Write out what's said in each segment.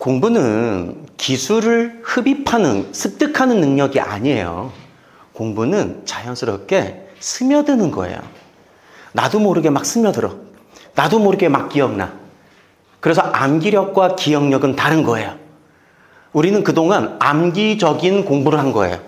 공부는 기술을 흡입하는, 습득하는 능력이 아니에요. 공부는 자연스럽게 스며드는 거예요. 나도 모르게 막 스며들어. 나도 모르게 막 기억나. 그래서 암기력과 기억력은 다른 거예요. 우리는 그동안 암기적인 공부를 한 거예요.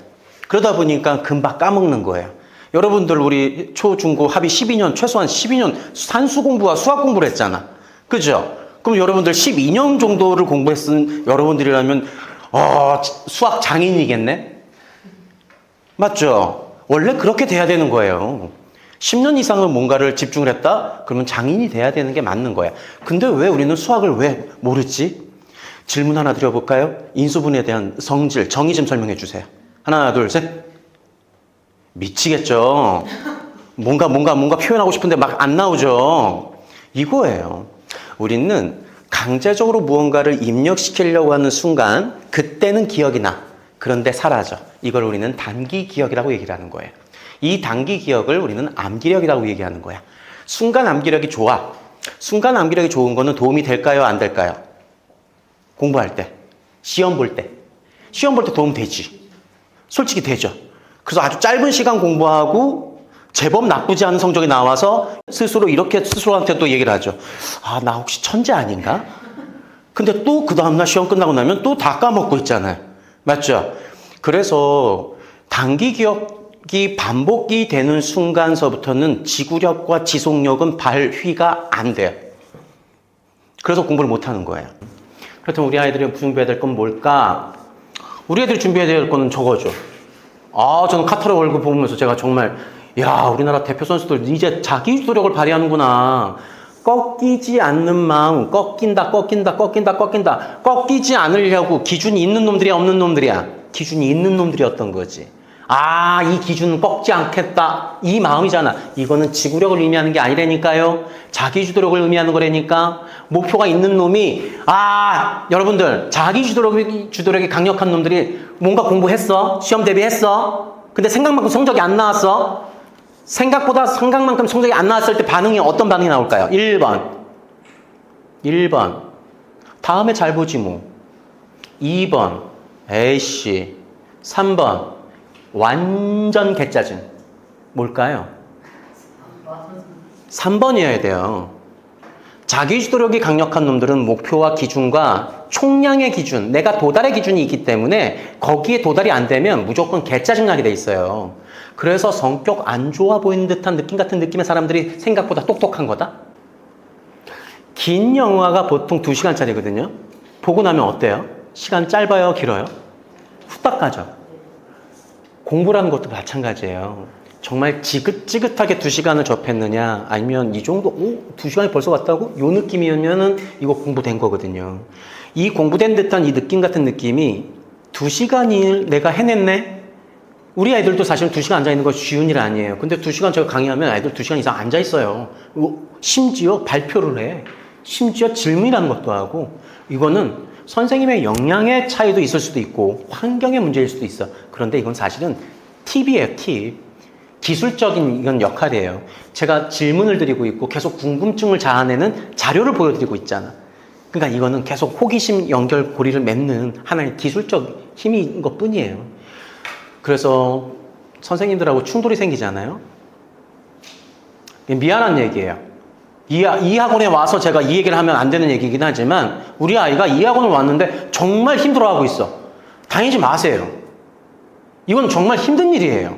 그러다 보니까 금방 까먹는 거예요. 여러분들 우리 초, 중, 고 합의 12년, 최소한 12년 산수 공부와 수학 공부를 했잖아. 그죠? 그럼 여러분들 12년 정도를 공부했은 여러분들이라면, 어, 수학 장인이겠네? 맞죠? 원래 그렇게 돼야 되는 거예요. 10년 이상은 뭔가를 집중을 했다? 그러면 장인이 돼야 되는 게 맞는 거야. 근데 왜 우리는 수학을 왜 모르지? 질문 하나 드려볼까요? 인수분해에 대한 성질, 정의 좀 설명해 주세요. 하나, 둘, 셋. 미치겠죠? 뭔가, 뭔가, 뭔가 표현하고 싶은데 막 안 나오죠? 이거예요. 우리는 강제적으로 무언가를 입력시키려고 하는 순간, 그때는 기억이 나. 그런데 사라져. 이걸 우리는 단기 기억이라고 얘기를 하는 거예요. 이 단기 기억을 우리는 암기력이라고 얘기하는 거야. 순간 암기력이 좋아. 순간 암기력이 좋은 거는 도움이 될까요? 안 될까요? 공부할 때. 시험 볼 때. 시험 볼 때 도움 되지. 솔직히 되죠. 그래서 아주 짧은 시간 공부하고 제법 나쁘지 않은 성적이 나와서 스스로 이렇게 스스로한테 또 얘기를 하죠. 아, 나 혹시 천재 아닌가? 근데 또 그 다음날 시험 끝나고 나면 또 다 까먹고 있잖아요. 맞죠? 그래서 단기 기억이 반복이 되는 순간서부터는 지구력과 지속력은 발휘가 안 돼요. 그래서 공부를 못 하는 거예요. 그렇다면 우리 아이들이 준비해야 될 건 뭘까? 우리 애들이 준비해야 될 거는 저거죠. 아, 저는 카타르 월급 보면서 제가 정말, 야, 우리나라 대표 선수들 이제 자기 주도력을 발휘하는구나. 꺾이지 않는 마음, 꺾인다, 꺾인다, 꺾인다, 꺾인다. 꺾이지 않으려고 기준이 있는 놈들이야, 없는 놈들이야? 기준이 있는 놈들이었던 거지. 아, 이 기준은 꺾지 않겠다. 이 마음이잖아. 이거는 지구력을 의미하는 게 아니라니까요. 자기 주도력을 의미하는 거라니까. 목표가 있는 놈이, 아, 여러분들, 자기 주도력이, 주도력이 강력한 놈들이 뭔가 공부했어? 시험 대비했어? 근데 생각만큼 성적이 안 나왔어? 생각보다 생각만큼 성적이 안 나왔을 때 반응이 어떤 반응이 나올까요? 1번. 1번. 다음에 잘 보지 뭐. 2번. 에이씨. 3번. 완전 개짜증. 뭘까요? 3번이어야 돼요. 자기 주도력이 강력한 놈들은 목표와 기준과 총량의 기준, 내가 도달의 기준이 있기 때문에 거기에 도달이 안 되면 무조건 개짜증나게 돼 있어요. 그래서 성격 안 좋아 보이는 듯한 느낌 같은 느낌의 사람들이 생각보다 똑똑한 거다? 긴 영화가 보통 2시간짜리거든요. 보고 나면 어때요? 시간 짧아요? 길어요? 후딱 가죠. 공부라는 것도 마찬가지예요. 정말 지긋지긋하게 두 시간을 접했느냐, 아니면 이 정도, 오, 두 시간이 벌써 갔다고? 요 느낌이면은 이거 공부된 거거든요. 이 공부된 듯한 이 느낌 같은 느낌이 두 시간을 내가 해냈네? 우리 아이들도 사실은 두 시간 앉아있는 거 쉬운 일 아니에요. 근데 두 시간 제가 강의하면 아이들 두 시간 이상 앉아있어요. 심지어 발표를 해. 심지어 질문이라는 것도 하고, 이거는 선생님의 역량의 차이도 있을 수도 있고, 환경의 문제일 수도 있어. 그런데 이건 사실은 팁이에요, 팁. 기술적인 이건 역할이에요. 제가 질문을 드리고 있고 계속 궁금증을 자아내는 자료를 보여드리고 있잖아. 그러니까 이거는 계속 호기심 연결 고리를 맺는 하나의 기술적 힘인 것 뿐이에요. 그래서 선생님들하고 충돌이 생기잖아요. 미안한 얘기예요. 이, 이 학원에 와서 제가 이 얘기를 하면 안 되는 얘기긴 하지만 우리 아이가 이 학원을 왔는데 정말 힘들어하고 있어. 다니지 마세요. 이건 정말 힘든 일이에요.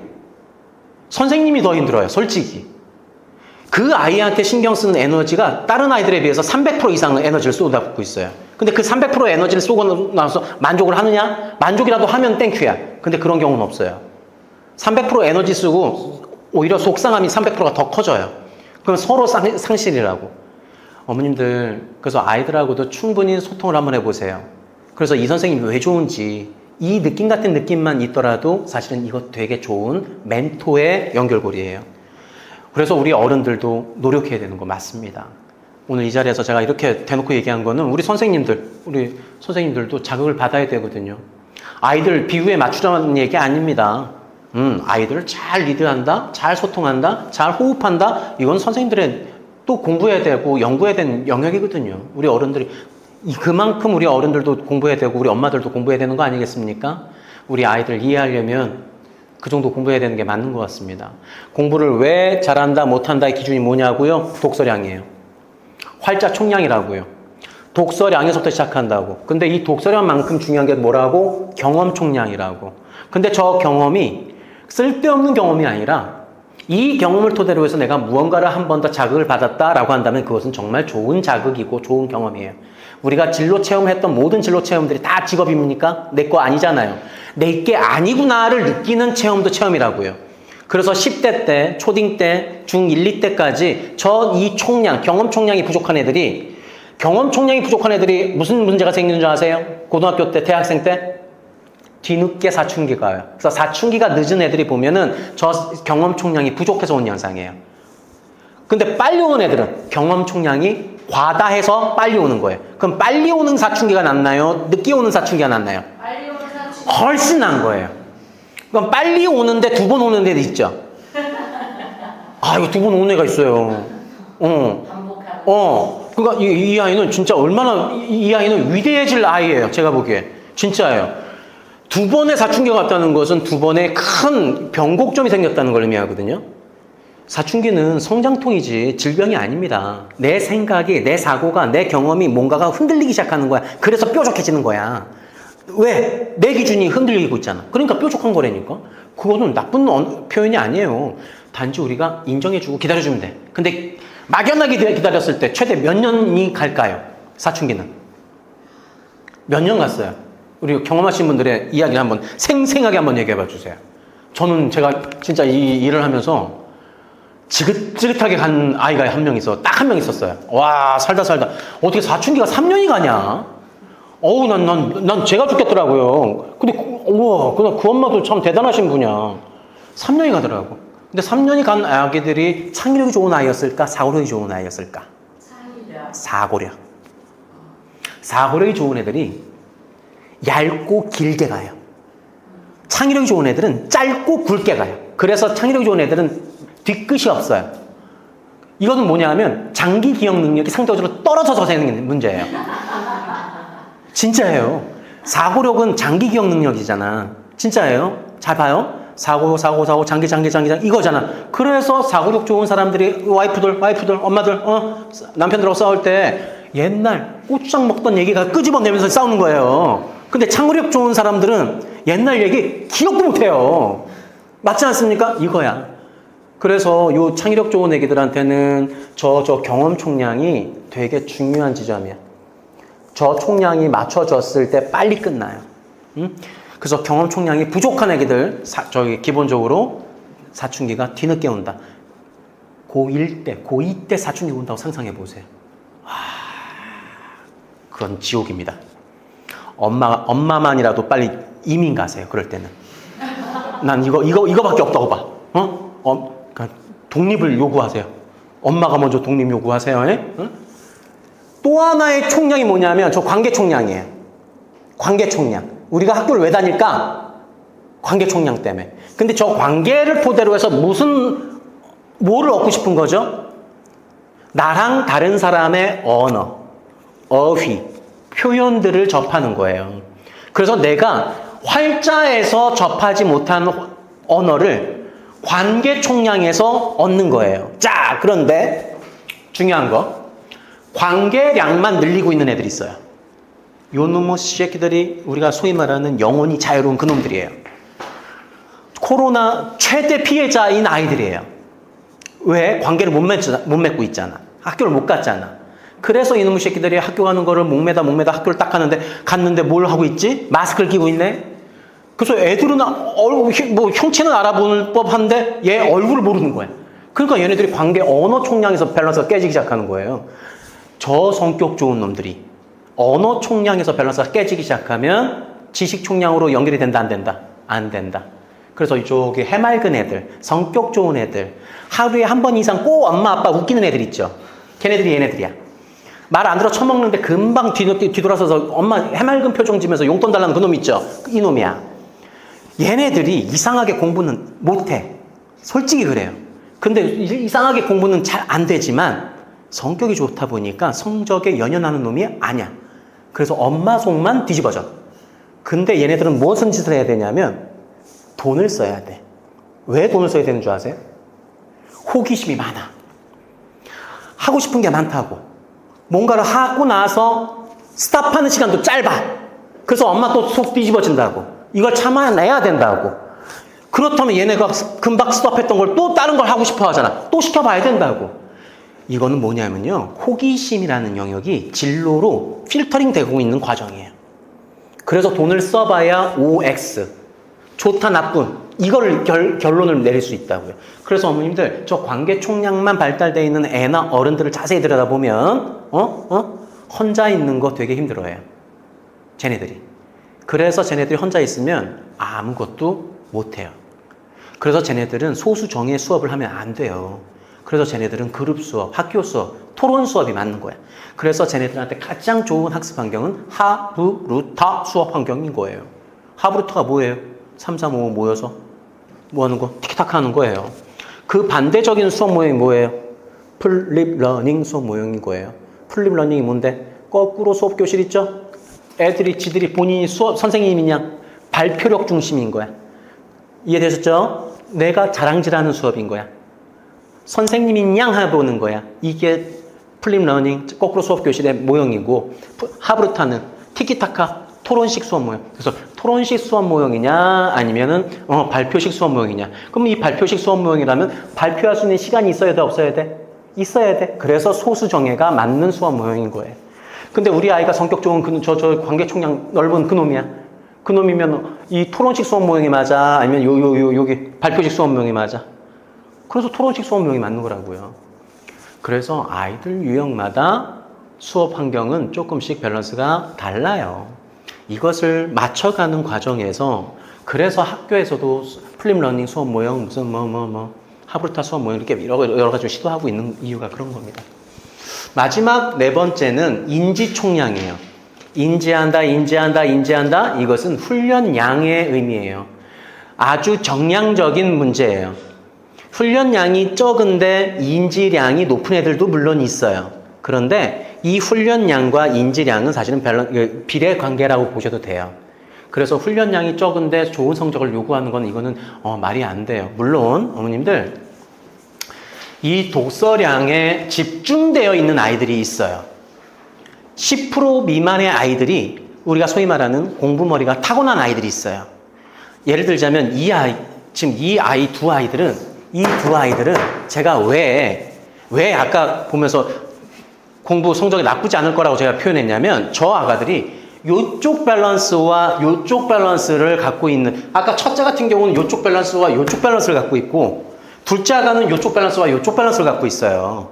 선생님이 더 힘들어요, 솔직히. 그 아이한테 신경 쓰는 에너지가 다른 아이들에 비해서 300% 이상의 에너지를 쏟아붓고 있어요. 근데 그 300% 에너지를 쏘고 나서 만족을 하느냐? 만족이라도 하면 땡큐야. 근데 그런 경우는 없어요. 300% 에너지 쓰고 오히려 속상함이 300%가 더 커져요. 그럼 서로 상, 상실이라고. 어머님들, 그래서 아이들하고도 충분히 소통을 한번 해보세요. 그래서 이 선생님이 왜 좋은지, 이 느낌 같은 느낌만 있더라도 사실은 이거 되게 좋은 멘토의 연결고리예요. 그래서 우리 어른들도 노력해야 되는 거 맞습니다. 오늘 이 자리에서 제가 이렇게 대놓고 얘기한 거는 우리 선생님들, 우리 선생님들도 자극을 받아야 되거든요. 아이들 비유에 맞추라는 얘기 아닙니다. 음, 아이들을 잘 리드한다, 잘 소통한다, 잘 호흡한다. 이건 선생님들의 또 공부해야 되고 연구해야 되는 영역이거든요. 우리 어른들이 이 그만큼 우리 어른들도 공부해야 되고 우리 엄마들도 공부해야 되는 거 아니겠습니까? 우리 아이들 이해하려면 그 정도 공부해야 되는 게 맞는 것 같습니다. 공부를 왜 잘한다 못한다의 기준이 뭐냐고요? 독서량이에요. 활자 총량이라고요. 독서량에서부터 시작한다고. 근데 이 독서량만큼 중요한 게 뭐라고? 경험 총량이라고. 근데 저 경험이 쓸데없는 경험이 아니라 이 경험을 토대로 해서 내가 무언가를 한 번 더 자극을 받았다라고 한다면 그것은 정말 좋은 자극이고 좋은 경험이에요. 우리가 진로 체험했던 모든 진로 체험들이 다 직업입니까? 내 거 아니잖아요. 내 게 아니구나를 느끼는 체험도 체험이라고요. 그래서 10대 때, 초딩 때, 중 1, 2때까지 저 이 총량, 경험 총량이 부족한 애들이 경험 총량이 부족한 애들이 무슨 문제가 생기는 줄 아세요? 고등학교 때, 대학생 때? 뒤늦게 사춘기가 와요. 그래서 사춘기가 늦은 애들이 보면은 저 경험 총량이 부족해서 온 현상이에요. 근데 빨리 오는 애들은 경험 총량이 과다해서 빨리 오는 거예요. 그럼 빨리 오는 사춘기가 낫나요? 늦게 오는 사춘기가 낫나요? 빨리 오는 사춘기 훨씬 난 거예요. 그럼 빨리 오는데 두 번 오는 애들 있죠? 아, 이거 두 번 오는 애가 있어요. 어. 어, 그러니까 이, 이 아이는 진짜 얼마나 이, 이 아이는 위대해질 아이예요. 제가 보기에 진짜예요. 두 번의 사춘기가 왔다는 것은 두 번의 큰 변곡점이 생겼다는 걸 의미하거든요. 사춘기는 성장통이지 질병이 아닙니다. 내 생각이, 내 사고가, 내 경험이 뭔가가 흔들리기 시작하는 거야. 그래서 뾰족해지는 거야. 왜? 내 기준이 흔들리고 있잖아. 그러니까 뾰족한 거라니까. 그거는 나쁜 언- 표현이 아니에요. 단지 우리가 인정해주고 기다려주면 돼. 근데 막연하게 기다- 기다렸을 때 최대 몇 년이 갈까요? 사춘기는. 몇 년 갔어요? 우리 경험하신 분들의 이야기를 한번 생생하게 한번 얘기해 봐 주세요. 저는 제가 진짜 이 일을 하면서 지긋지긋하게 간 아이가 한 명 있어. 딱 한 명 있었어요. 와, 살다 살다. 어떻게 사춘기가 3년이 가냐? 어우, 난, 난, 난 제가 죽겠더라고요. 근데, 그- 우와, 그 엄마도 참 대단하신 분이야. 3년이 가더라고. 근데 3년이 간 아기들이 창의력이 좋은 아이였을까? 사고력이 좋은 아이였을까? 사고력. 사고력이 좋은 애들이 얇고 길게 가요. 창의력이 좋은 애들은 짧고 굵게 가요. 그래서 창의력이 좋은 애들은 뒤끝이 없어요. 이거는 뭐냐 하면 장기 기억 능력이 상대적으로 떨어져서 생기는 문제예요. 진짜예요. 사고력은 장기 기억 능력이잖아. 진짜예요. 잘 봐요. 사고, 사고, 사고, 장기, 장기, 장기, 장기, 이거잖아. 그래서 사고력 좋은 사람들이, 와이프들, 와이프들, 엄마들, 어, 남편들하고 싸울 때 옛날 고추장 먹던 얘기가 끄집어내면서 싸우는 거예요. 근데 창의력 좋은 사람들은 옛날 얘기 기억도 못 해요. 맞지 않습니까? 이거야. 그래서 요 창의력 좋은 애기들한테는 저, 저 경험 총량이 되게 중요한 지점이야. 저 총량이 맞춰졌을 때 빨리 끝나요. 음? 그래서 경험 총량이 부족한 애기들, 사, 저기 기본적으로 사춘기가 뒤늦게 온다. 고1 때, 고2 때 사춘기 온다고 상상해 보세요. 와, 그건 지옥입니다. 엄마, 엄마만이라도 빨리 이민 가세요. 그럴 때는. 난 이거, 이거, 이거밖에 없다고 봐. 어? 어, 그러니까 독립을 요구하세요. 엄마가 먼저 독립 요구하세요. 예? 응? 또 하나의 총량이 뭐냐면 저 관계 총량이에요. 관계 총량. 우리가 학교를 왜 다닐까? 관계 총량 때문에. 근데 저 관계를 토대로 해서 무슨 뭐를 얻고 싶은 거죠? 나랑 다른 사람의 언어, 어휘, 표현들을 접하는 거예요. 그래서 내가 활자에서 접하지 못한 언어를 관계 총량에서 얻는 거예요. 자, 그런데 중요한 거. 관계량만 늘리고 있는 애들이 있어요. 요 놈의 새끼들이 우리가 소위 말하는 영혼이 자유로운 그놈들이에요. 코로나 최대 피해자인 아이들이에요. 왜? 관계를 못, 맺, 못 맺고 있잖아. 학교를 못 갔잖아. 그래서 이놈의 새끼들이 학교 가는 거를 목매다 목매다 학교를 딱 가는데 갔는데 뭘 하고 있지? 마스크를 끼고 있네? 그래서 애들은 얼굴, 뭐 형체는 알아보는 법한데 얘 얼굴을 모르는 거야. 그러니까 얘네들이 관계 언어 총량에서 밸런스가 깨지기 시작하는 거예요. 저 성격 좋은 놈들이 언어 총량에서 밸런스가 깨지기 시작하면 지식 총량으로 연결이 된다 안 된다? 안 된다. 그래서 이쪽에 해맑은 애들, 성격 좋은 애들, 하루에 한 번 이상 꼭 엄마 아빠 웃기는 애들 있죠. 걔네들이 얘네들이야. 말 안 들어 처먹는데 금방 뒤, 뒤돌아서서 엄마 해맑은 표정 지면서 용돈 달라는 그놈 있죠. 이놈이야. 얘네들이 이상하게 공부는 못해. 솔직히 그래요. 근데 이- 이상하게 공부는 잘 안 되지만 성격이 좋다 보니까 성적에 연연하는 놈이 아니야. 그래서 엄마 속만 뒤집어져. 근데 얘네들은 무슨 짓을 해야 되냐면 돈을 써야 돼. 왜 돈을 써야 되는 줄 아세요? 호기심이 많아. 하고 싶은 게 많다고. 뭔가를 하고 나서 스탑하는 시간도 짧아. 그래서 엄마 또 속 뒤집어진다고. 이걸 참아내야 된다고. 그렇다면 얘네가 금방 스톱했던 걸 또 다른 걸 하고 싶어 하잖아. 또 시켜봐야 된다고. 이거는 뭐냐면요. 호기심이라는 영역이 진로로 필터링 되고 있는 과정이에요. 그래서 돈을 써봐야 OX. 좋다, 나쁜. 이거를 결, 결론을 내릴 수 있다고요. 그래서 어머님들, 저 관계 총량만 발달되어 있는 애나 어른들을 자세히 들여다보면, 어? 어? 혼자 있는 거 되게 힘들어해요. 쟤네들이. 그래서 쟤네들이 혼자 있으면 아무것도 못해요. 그래서 쟤네들은 소수 정예 수업을 하면 안 돼요. 그래서 쟤네들은 그룹 수업, 학교 수업, 토론 수업이 맞는 거야. 그래서 쟤네들한테 가장 좋은 학습 환경은 하부루타 수업 환경인 거예요. 하부루타가 뭐예요? 3, 3, 5 모여서 뭐 하는 거? 티키타카 하는 거예요. 그 반대적인 수업 모형이 뭐예요? 플립 러닝 수업 모형인 거예요. 플립 러닝이 뭔데? 거꾸로 수업 교실 있죠? 애들이 지들이 본인이 수업 선생님인 양 발표력 중심인 거야. 이해되셨죠? 내가 자랑질하는 수업인 거야. 선생님인 양 해보는 거야. 이게 플립 러닝 거꾸로 수업 교실의 모형이고 하브르타는 티키타카 토론식 수업 모형. 그래서 토론식 수업 모형이냐 아니면은 어, 발표식 수업 모형이냐. 그럼 이 발표식 수업 모형이라면 발표할 수 있는 시간이 있어야 돼 없어야 돼? 있어야 돼. 그래서 소수 정예가 맞는 수업 모형인 거예요. 근데 우리 아이가 성격 좋은 그, 저, 저 관계 총량 넓은 그놈이야. 그놈이면 이 토론식 수업 모형이 맞아? 아니면 요, 요, 요, 여기 발표식 수업 모형이 맞아? 그래서 토론식 수업 모형이 맞는 거라고요. 그래서 아이들 유형마다 수업 환경은 조금씩 밸런스가 달라요. 이것을 맞춰가는 과정에서 그래서 학교에서도 플립 러닝 수업 모형 무슨 뭐 뭐 뭐 하브르타 수업 모형 이렇게 여러, 여러 가지 시도하고 있는 이유가 그런 겁니다. 마지막 네 번째는 인지 총량이에요. 인지한다, 인지한다, 인지한다. 이것은 훈련량의 의미예요. 아주 정량적인 문제예요. 훈련량이 적은데 인지량이 높은 애들도 물론 있어요. 그런데 이 훈련량과 인지량은 사실은 밸런, 비례 관계라고 보셔도 돼요. 그래서 훈련량이 적은데 좋은 성적을 요구하는 건 이거는 어, 말이 안 돼요. 물론 어머님들 이 독서량에 집중되어 있는 아이들이 있어요. 10% 미만의 아이들이 우리가 소위 말하는 공부머리가 타고난 아이들이 있어요. 예를 들자면 이 아이, 지금 이 아이 두 아이들은, 이 두 아이들은 제가 왜, 왜 아까 보면서 공부 성적이 나쁘지 않을 거라고 제가 표현했냐면 저 아가들이 요쪽 밸런스와 요쪽 밸런스를 갖고 있는, 아까 첫째 같은 경우는 요쪽 밸런스와 요쪽 밸런스를 갖고 있고, 둘째 아가는 요쪽 밸런스와 요쪽 밸런스를 갖고 있어요.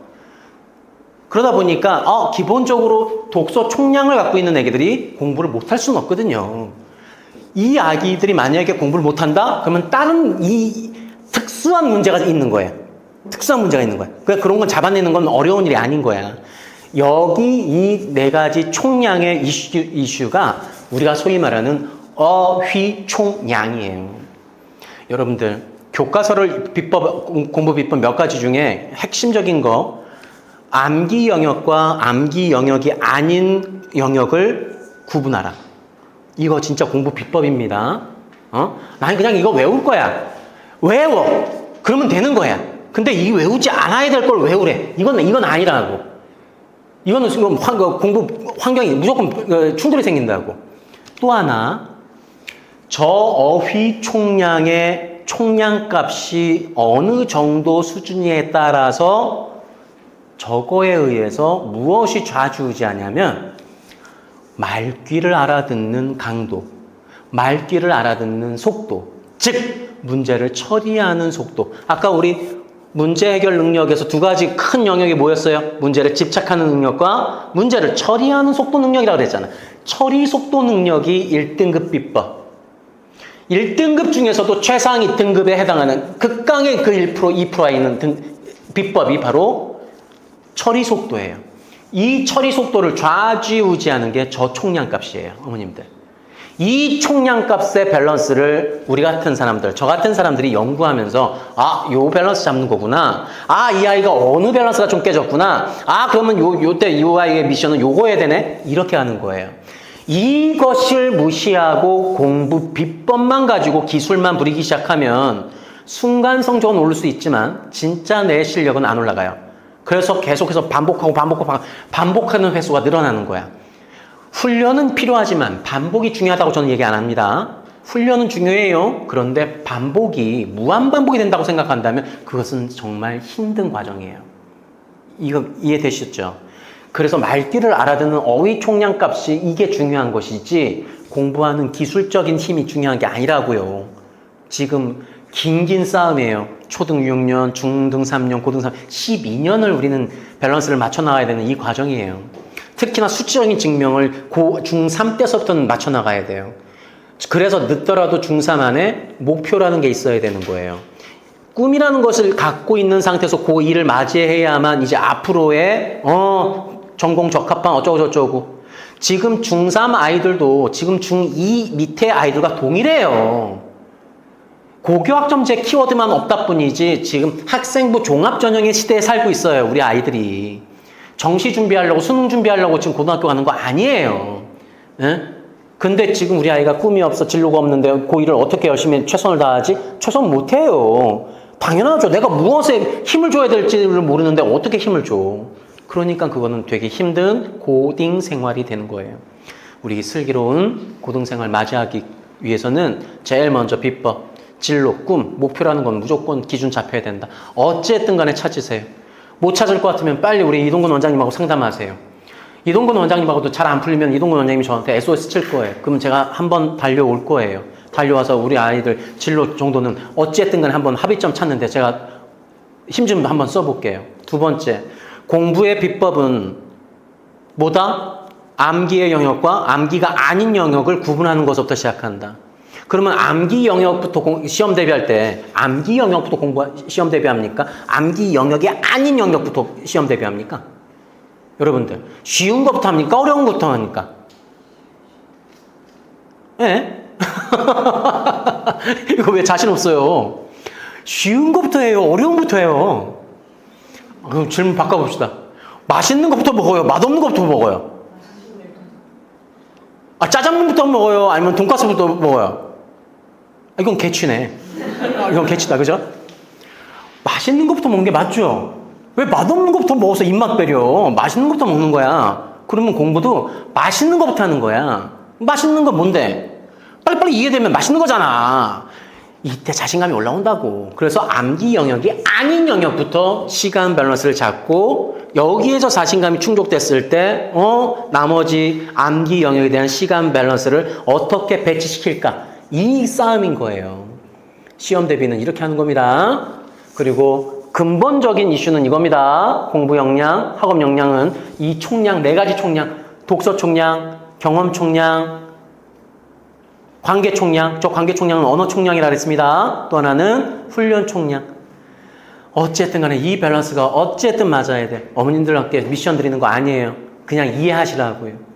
그러다 보니까 어, 기본적으로 독서 총량을 갖고 있는 애기들이 공부를 못할 수는 없거든요. 이 아기들이 만약에 공부를 못한다? 그러면 다른 이 특수한 문제가 있는 거예요. 특수한 문제가 있는 거야. 그러니까 그런 건 잡아내는 건 어려운 일이 아닌 거야. 여기 이 네 가지 총량의 이슈, 이슈가 우리가 소위 말하는 어휘총량이에요. 여러분들 교과서를 비법 공부 비법 몇 가지 중에 핵심적인 거 암기 영역과 암기 영역이 아닌 영역을 구분하라. 이거 진짜 공부 비법입니다. 어? 나는 그냥 이거 외울 거야. 외워. 그러면 되는 거야. 근데 이 외우지 않아야 될 걸 외우래. 이건 이건 아니라고. 이거는 그 공부 환경이 무조건 어, 충돌이 생긴다고. 또 하나 저 어휘 총량의 총량 값이 어느 정도 수준에 따라서 저거에 의해서 무엇이 좌지우지하냐면 말귀를 알아듣는 강도, 말귀를 알아듣는 속도, 즉 문제를 처리하는 속도. 아까 우리 문제 해결 능력에서 두 가지 큰 영역이 뭐였어요? 문제를 집착하는 능력과 문제를 처리하는 속도 능력이라고 그랬잖아. 처리 속도 능력이 1등급 비법. 1등급 중에서도 최상위 등급에 해당하는 극강의 그 1%, 2%에 있는 등, 비법이 바로 처리 속도예요. 이 처리 속도를 좌지우지하는 게 저 총량값이에요, 어머님들. 이 총량값의 밸런스를 우리 같은 사람들, 저 같은 사람들이 연구하면서 아, 요 밸런스 잡는 거구나. 아, 이 아이가 어느 밸런스가 좀 깨졌구나. 아, 그러면 요, 요때 이 아이의 미션은 요거 해야 되네? 이렇게 하는 거예요. 이것을 무시하고 공부 비법만 가지고 기술만 부리기 시작하면 순간 성적은 오를 수 있지만 진짜 내 실력은 안 올라가요. 그래서 계속해서 반복하고 반복하고 반- 반복하는 횟수가 늘어나는 거야. 훈련은 필요하지만 반복이 중요하다고 저는 얘기 안 합니다. 훈련은 중요해요. 그런데 반복이 무한 반복이 된다고 생각한다면 그것은 정말 힘든 과정이에요. 이거 이해되셨죠? 그래서 말귀를 알아듣는 어휘 총량 값이 이게 중요한 것이지 공부하는 기술적인 힘이 중요한 게 아니라고요. 지금 긴긴 싸움이에요. 초등 6년, 중등 3년, 고등 3년, 12년을 우리는 밸런스를 맞춰 나가야 되는 이 과정이에요. 특히나 수치적인 증명을 고, 중3 때서부터는 맞춰 나가야 돼요. 그래서 늦더라도 중3 안에 목표라는 게 있어야 되는 거예요. 꿈이라는 것을 갖고 있는 상태에서 고2를 맞이해야만 이제 앞으로의 어 전공 적합한 어쩌고 저쩌고 지금 중3 아이들도 지금 중2 밑에 아이들과 동일해요. 고교학점제 키워드만 없다 뿐이지 지금 학생부 종합전형의 시대에 살고 있어요. 우리 아이들이. 정시 준비하려고 수능 준비하려고 지금 고등학교 가는 거 아니에요. 예? 근데 지금 우리 아이가 꿈이 없어 진로가 없는데 고1을 어떻게 열심히 최선을 다하지? 최선 못해요. 당연하죠. 내가 무엇에 힘을 줘야 될지를 모르는데 어떻게 힘을 줘? 그러니까 그거는 되게 힘든 고딩 생활이 되는 거예요. 우리 슬기로운 고등 생활 맞이하기 위해서는 제일 먼저 비법, 진로, 꿈, 목표라는 건 무조건 기준 잡혀야 된다. 어쨌든 간에 찾으세요. 못 찾을 것 같으면 빨리 우리 이동근 원장님하고 상담하세요. 이동근 원장님하고도 잘 안 풀리면 이동근 원장님이 저한테 SOS 칠 거예요. 그럼 제가 한번 달려올 거예요. 달려와서 우리 아이들 진로 정도는 어쨌든 간에 한번 합의점 찾는데 제가 힘 좀 한번 써볼게요. 두 번째, 공부의 비법은 뭐다? 암기의 영역과 암기가 아닌 영역을 구분하는 것부터 시작한다. 그러면 암기 영역부터 공- 시험 대비할 때 암기 영역부터 공부 시험 대비합니까? 암기 영역이 아닌 영역부터 시험 대비합니까? 여러분들 쉬운 것부터 합니까? 어려운 것부터 합니까? 예? 이거 왜 자신 없어요? 쉬운 것부터 해요. 어려운 것부터 해요. 그럼 질문 바꿔봅시다. 맛있는 것부터 먹어요? 맛없는 것부터 먹어요? 아, 짜장면부터 먹어요? 아니면 돈가스부터 먹어요? 아, 이건 개취네. 아, 이건 개취다, 그죠? 맛있는 것부터 먹는 게 맞죠? 왜 맛없는 것부터 먹어서 입맛 배려? 맛있는 것부터 먹는 거야. 그러면 공부도 맛있는 것부터 하는 거야. 맛있는 건 뭔데? 빨리빨리 이해되면 맛있는 거잖아. 이때 자신감이 올라온다고. 그래서 암기 영역이 아닌 영역부터 시간 밸런스를 잡고 여기에서 자신감이 충족됐을 때, 어, 나머지 암기 영역에 대한 시간 밸런스를 어떻게 배치시킬까? 이 싸움인 거예요. 시험 대비는 이렇게 하는 겁니다. 그리고 근본적인 이슈는 이겁니다. 공부 역량, 학업 역량은 이 총량, 네 가지 총량, 독서 총량, 경험 총량, 관계 총량, 저 관계 총량은 언어 총량이라 그랬습니다. 또 하나는 훈련 총량. 어쨌든 간에 이 밸런스가 어쨌든 맞아야 돼. 어머님들한테 미션 드리는 거 아니에요. 그냥 이해하시라고요.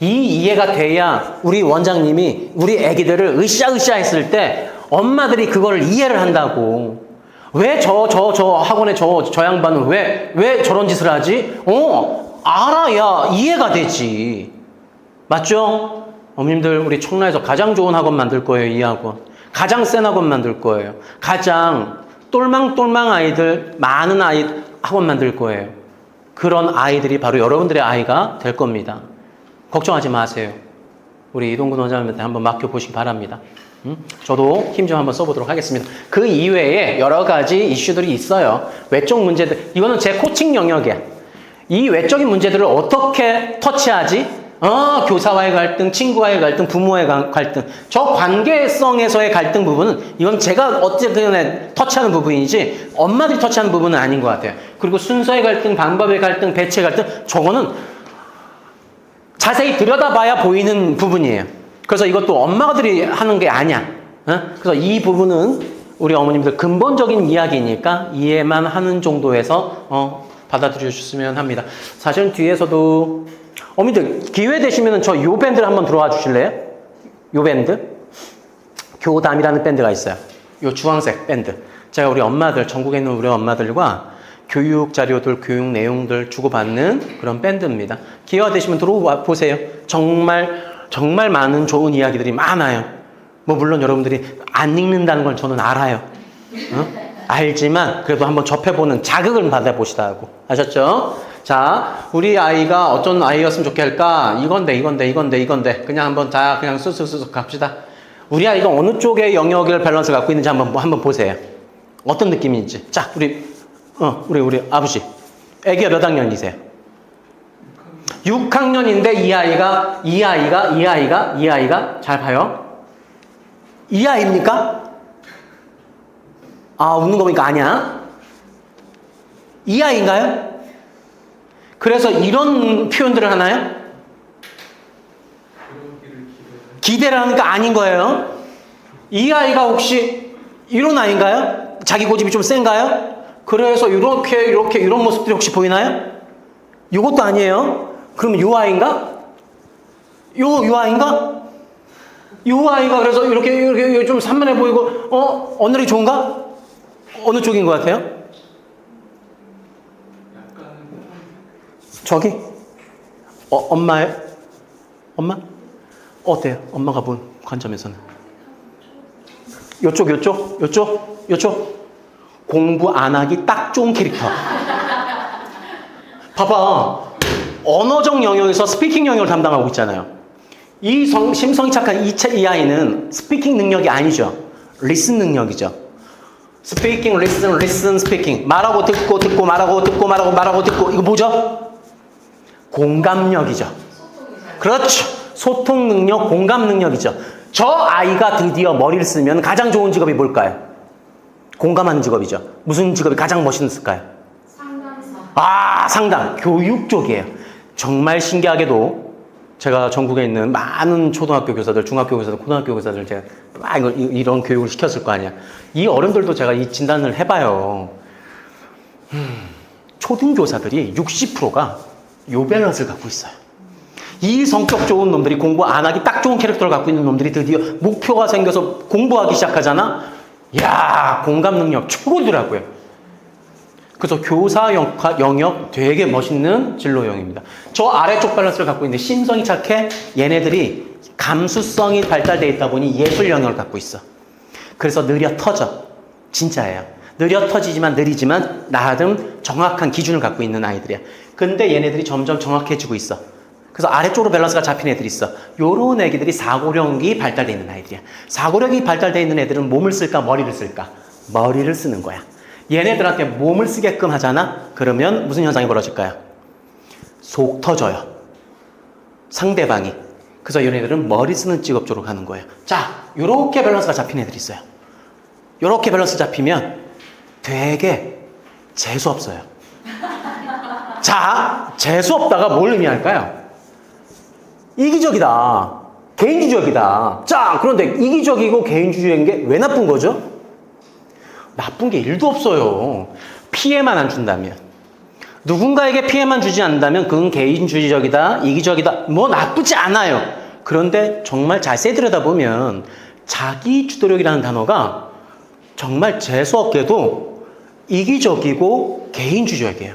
이 이해가 돼야 우리 원장님이 우리 애기들을 으쌰으쌰 했을 때 엄마들이 그걸 이해를 한다고. 왜 저, 저, 저 학원에 저, 저 양반은 왜, 왜 저런 짓을 하지? 어, 알아야 이해가 되지. 맞죠? 어머님들, 우리 청라에서 가장 좋은 학원 만들 거예요, 이 학원. 가장 센 학원 만들 거예요. 가장 똘망똘망 아이들, 많은 아이 학원 만들 거예요. 그런 아이들이 바로 여러분들의 아이가 될 겁니다. 걱정하지 마세요. 우리 이동근 원장님한테 한번 맡겨보시기 바랍니다. 음? 저도 힘 좀 한번 써보도록 하겠습니다. 그 이외에 여러 가지 이슈들이 있어요. 외적 문제들, 이거는 제 코칭 영역이야. 이 외적인 문제들을 어떻게 터치하지? 어, 교사와의 갈등, 친구와의 갈등, 부모와의 가- 갈등. 저 관계성에서의 갈등 부분은 이건 제가 어쨌든 터치하는 부분이지 엄마들이 터치하는 부분은 아닌 것 같아요. 그리고 순서의 갈등, 방법의 갈등, 배치의 갈등, 저거는 자세히 들여다봐야 보이는 부분이에요. 그래서 이것도 엄마들이 하는 게 아니야. 어? 그래서 이 부분은 우리 어머님들 근본적인 이야기니까 이해만 하는 정도에서 어, 받아들여 주셨으면 합니다. 사실은 뒤에서도 어머님들 기회 되시면 저 요 밴드를 한번 들어와 주실래요? 요 밴드? 교담이라는 밴드가 있어요. 요 주황색 밴드. 제가 우리 엄마들, 전국에 있는 우리 엄마들과 교육 자료들, 교육 내용들 주고받는 그런 밴드입니다. 기회가 되시면 들어와 보세요. 정말 정말 많은 좋은 이야기들이 많아요. 뭐 물론 여러분들이 안 읽는다는 걸 저는 알아요. 어? 알지만 그래도 한번 접해보는 자극을 받아보시라고 아셨죠? 자, 우리 아이가 어떤 아이였으면 좋겠을까? 이건데, 이건데, 이건데, 이건데. 그냥 한번 다 그냥 쑥쑥쑥 갑시다. 우리 아이가 어느 쪽의 영역을 밸런스 갖고 있는지 한번, 한번 보세요. 어떤 느낌인지. 자, 우리, 어, 우리, 우리 아버지. 애기가 몇 학년이세요? 6학년인데 이 아이가, 이 아이가, 이 아이가, 이 아이가, 잘 봐요. 이 아이입니까? 아, 웃는 거 보니까 아니야. 이 아이인가요? 그래서 이런 표현들을 하나요? 기대를 하는 거 아닌 거예요. 이 아이가 혹시 이런 아이인가요? 자기 고집이 좀 센가요? 그래서 이렇게 이렇게 이런 모습들이 혹시 보이나요? 이것도 아니에요. 그럼 이 아이인가? 요, 요 아이인가? 요 아이가 그래서 이렇게 이렇게 좀 산만해 보이고 어 언어력이 좋은가? 어느 쪽인 것 같아요? 저기 어 엄마요? 엄마? 어때요? 엄마가 본 관점에서는 요쪽 요쪽 요쪽 요쪽 공부 안 하기 딱 좋은 캐릭터 봐봐 언어적 영역에서 스피킹 영역을 담당하고 있잖아요 이 성, 심성이 착한 이, 차- 이 아이는 스피킹 능력이 아니죠 리슨 능력이죠 스피킹 리슨 리슨 스피킹 말하고 듣고 듣고 말하고 듣고 말하고 말하고 듣고 이거 뭐죠? 공감력이죠 그렇죠. 소통 능력, 공감 능력이죠. 저 아이가 드디어 머리를 쓰면 가장 좋은 직업이 뭘까요? 공감하는 직업이죠. 무슨 직업이 가장 멋있을까요? 상담사. 아, 상담. 교육 쪽이에요. 정말 신기하게도 제가 전국에 있는 많은 초등학교 교사들, 중학교 교사들, 고등학교 교사들 제가 막 이런 교육을 시켰을 거 아니야. 이 어른들도 제가 이 진단을 해봐요. 음, 초등 교사들이 60%가 요 밸런스를 갖고 있어요. 이 성격 좋은 놈들이 공부 안 하기 딱 좋은 캐릭터를 갖고 있는 놈들이 드디어 목표가 생겨서 공부하기 시작하잖아? 야 공감 능력 최고더라고요. 그래서 교사 영역 되게 멋있는 진로형입니다. 저 아래쪽 밸런스를 갖고 있는데 심성이 착해 얘네들이 감수성이 발달돼 있다 보니 예술 영역을 갖고 있어. 그래서 느려 터져. 진짜예요. 느려 터지지만 느리지만 나름 정확한 기준을 갖고 있는 아이들이야. 근데 얘네들이 점점 정확해지고 있어. 그래서 아래쪽으로 밸런스가 잡힌 애들이 있어. 요런 애기들이 사고력이 발달돼 있는 아이들이야. 사고력이 발달돼 있는 애들은 몸을 쓸까 머리를 쓸까? 머리를 쓰는 거야. 얘네들한테 몸을 쓰게끔 하잖아? 그러면 무슨 현상이 벌어질까요? 속 터져요. 상대방이. 그래서 얘네들은 머리 쓰는 직업 쪽으로 가는 거예요. 자, 요렇게 밸런스가 잡힌 애들이 있어요. 요렇게 밸런스 잡히면 되게 재수 없어요. 자, 재수 없다가 뭘 의미할까요? 이기적이다. 개인주의적이다. 자, 그런데 이기적이고 개인주의인 게 왜 나쁜 거죠? 나쁜 게 일도 없어요. 피해만 안 준다면. 누군가에게 피해만 주지 않는다면 그건 개인주의적이다, 이기적이다, 뭐 나쁘지 않아요. 그런데 정말 자세히 들여다보면 자기 주도력이라는 단어가 정말 재수없게도 이기적이고 개인주의적이에요.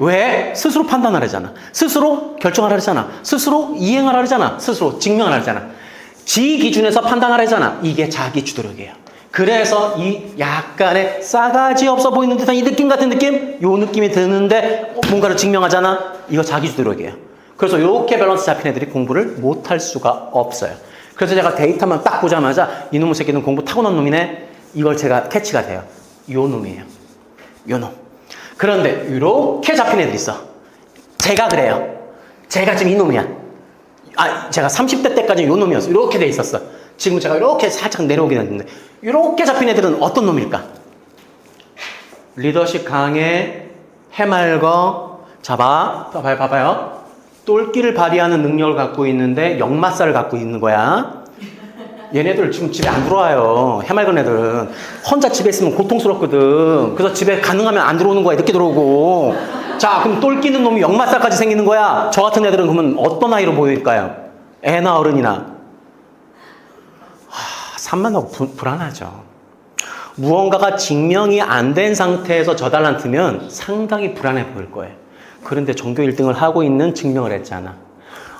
왜? 스스로 판단하려잖아. 스스로 결정하려잖아. 스스로 이행하려잖아. 스스로 증명하려잖아. 지 기준에서 판단하려잖아. 이게 자기 주도력이에요. 그래서 이 약간의 싸가지 없어 보이는 듯한 이 느낌 같은 느낌? 요 느낌이 드는데 뭔가를 증명하잖아? 이거 자기 주도력이에요. 그래서 이렇게 밸런스 잡힌 애들이 공부를 못할 수가 없어요. 그래서 제가 데이터만 딱 보자마자 이놈의 새끼는 공부 타고난 놈이네? 이걸 제가 캐치가 돼요. 요 놈이에요. 요 놈. 그런데 이렇게 잡힌 애들 있어. 제가 그래요. 제가 지금 이 놈이야. 아, 제가 30대 때까지 요 놈이었어. 이렇게 돼 있었어. 지금 제가 이렇게 살짝 내려오긴 했는데 이렇게 잡힌 애들은 어떤 놈일까? 리더십 강해, 해맑어, 잡아, 봐봐요, 봐봐요. 똘끼를 발휘하는 능력을 갖고 있는데 역마살을 갖고 있는 거야. 얘네들 지금 집에 안 들어와요. 해맑은 애들은. 혼자 집에 있으면 고통스럽거든. 그래서 집에 가능하면 안 들어오는 거야. 늦게 들어오고. 자, 그럼 똘끼는 놈이 역마살까지 생기는 거야. 저 같은 애들은 그러면 어떤 아이로 보일까요? 애나 어른이나. 하, 산만하고 부- 불안하죠. 무언가가 증명이 안 된 상태에서 저 달란트면 상당히 불안해 보일 거예요. 그런데 전교 1등을 하고 있는 증명을 했잖아.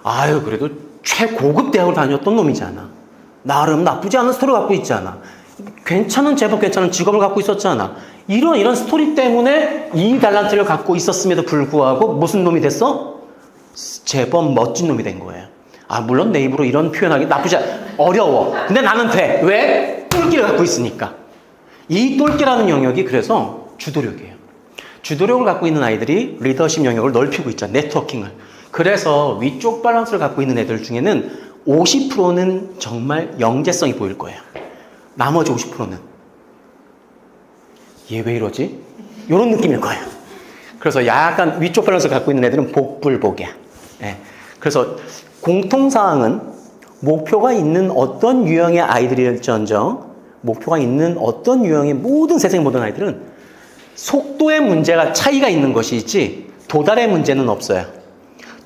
아유, 그래도 최고급 대학을 다녔던 놈이잖아. 나름 나쁘지 않은 스토리 갖고 있잖아. 괜찮은 제법 괜찮은 직업을 갖고 있었잖아. 이런 이런 스토리 때문에 이 달란트를 갖고 있었음에도 불구하고 무슨 놈이 됐어? 제법 멋진 놈이 된 거예요. 아 물론 내 입으로 이런 표현하기 나쁘지 않, 어려워. 근데 나는 돼. 왜? 똘끼를 갖고 있으니까. 이 똘끼라는 영역이 그래서 주도력이에요. 주도력을 갖고 있는 아이들이 리더십 영역을 넓히고 있죠. 네트워킹을. 그래서 위쪽 밸런스를 갖고 있는 애들 중에는 50%는 정말 영재성이 보일 거예요. 나머지 50%는 얘 왜 이러지? 이런 느낌일 거예요. 그래서 약간 위쪽 밸런스를 갖고 있는 애들은 복불복이야. 예. 그래서 공통사항은 목표가 있는 어떤 유형의 아이들일지언정 목표가 있는 어떤 유형의 모든 세상의 모든 아이들은 속도의 문제가 차이가 있는 것이지 도달의 문제는 없어요.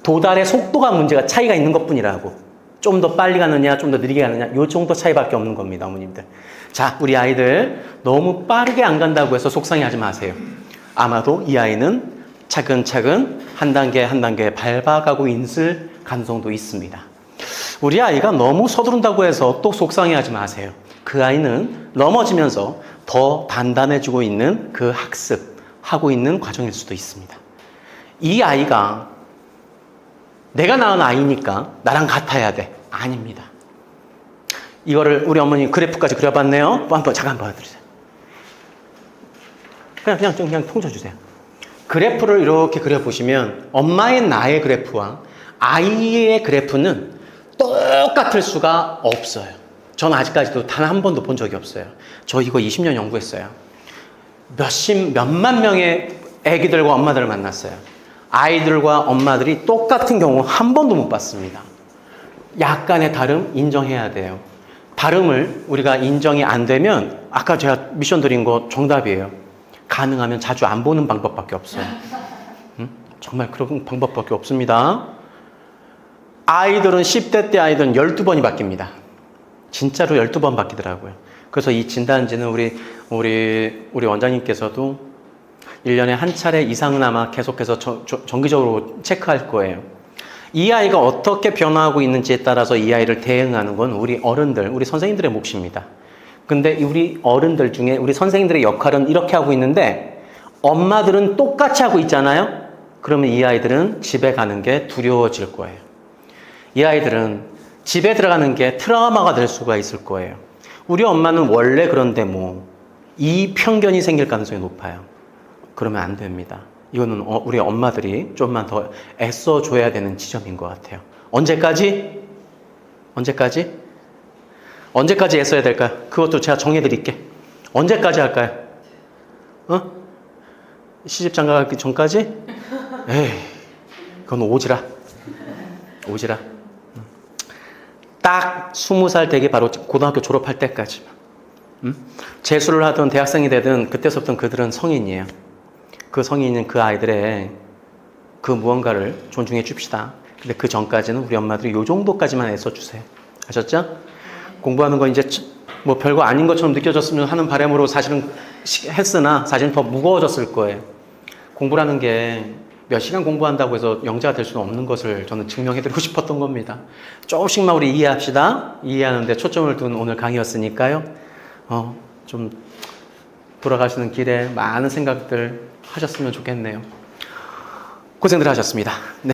도달의 속도가 문제가 차이가 있는 것 뿐이라고. 좀 더 빨리 가느냐, 좀 더 느리게 가느냐, 요 정도 차이밖에 없는 겁니다, 어머님들. 자, 우리 아이들 너무 빠르게 안 간다고 해서 속상해 하지 마세요. 아마도 이 아이는 차근차근 한 단계 한 단계 밟아가고 있을 가능성도 있습니다. 우리 아이가 너무 서두른다고 해서 또 속상해 하지 마세요. 그 아이는 넘어지면서 더 단단해지고 있는 그 학습, 하고 있는 과정일 수도 있습니다. 이 아이가 내가 낳은 아이니까 나랑 같아야 돼. 아닙니다. 이거를 우리 어머니 그래프까지 그려봤네요. 한번 잠깐 봐드리세요. 그냥 그냥 좀 그냥 통쳐 주세요. 그래프를 이렇게 그려보시면 엄마의 나의 그래프와 아이의 그래프는 똑같을 수가 없어요. 저는 아직까지도 단 한 번도 본 적이 없어요. 저 이거 20년 연구했어요. 몇십, 몇만 명의 애기들과 엄마들을 만났어요. 아이들과 엄마들이 똑같은 경우 한 번도 못 봤습니다. 약간의 다름 인정해야 돼요. 다름을 우리가 인정이 안 되면 아까 제가 미션 드린 거 정답이에요. 가능하면 자주 안 보는 방법밖에 없어요. 음? 정말 그런 방법밖에 없습니다. 아이들은 10대 때 아이들은 12번이 바뀝니다. 진짜로 12번 바뀌더라고요. 그래서 이 진단지는 우리, 우리, 우리 원장님께서도 1년에 한 차례 이상은 아마 계속해서 저- 저- 정기적으로 체크할 거예요. 이 아이가 어떻게 변화하고 있는지에 따라서 이 아이를 대응하는 건 우리 어른들, 우리 선생님들의 몫입니다. 근데 우리 어른들 중에 우리 선생님들의 역할은 이렇게 하고 있는데 엄마들은 똑같이 하고 있잖아요? 그러면 이 아이들은 집에 가는 게 두려워질 거예요. 이 아이들은 집에 들어가는 게 트라우마가 될 수가 있을 거예요. 우리 엄마는 원래 그런데 뭐, 이 편견이 생길 가능성이 높아요. 그러면 안 됩니다. 이거는 어- 우리 엄마들이 좀만 더 애써줘야 되는 지점인 것 같아요. 언제까지? 언제까지? 언제까지 애써야 될까요? 그것도 제가 정해드릴게. 언제까지 할까요? 어? 시집 장가 가기 전까지? 에이, 그건 오지라. 오지라. 딱 스무 살 되기 바로 고등학교 졸업할 때까지만. 음? 재수를 하든 대학생이 되든 그때서부터 그들은 성인이에요. 그 성인인 그 아이들의 그 무언가를 존중해 줍시다. 근데 그 전까지는 우리 엄마들이 요 정도까지만 애써 주세요. 아셨죠? 공부하는 건 이제 뭐 별거 아닌 것처럼 느껴졌으면 하는 바람으로 사실은 시- 했으나 사실은 더 무거워졌을 거예요. 공부라는 게 몇 시간 공부한다고 해서 영재가 될 수는 없는 것을 저는 증명해드리고 싶었던 겁니다. 조금씩만 우리 이해합시다. 이해하는데 초점을 둔 오늘 강의였으니까요. 어, 좀 돌아가시는 길에 많은 생각들 하셨으면 좋겠네요. 고생들 하셨습니다. 네.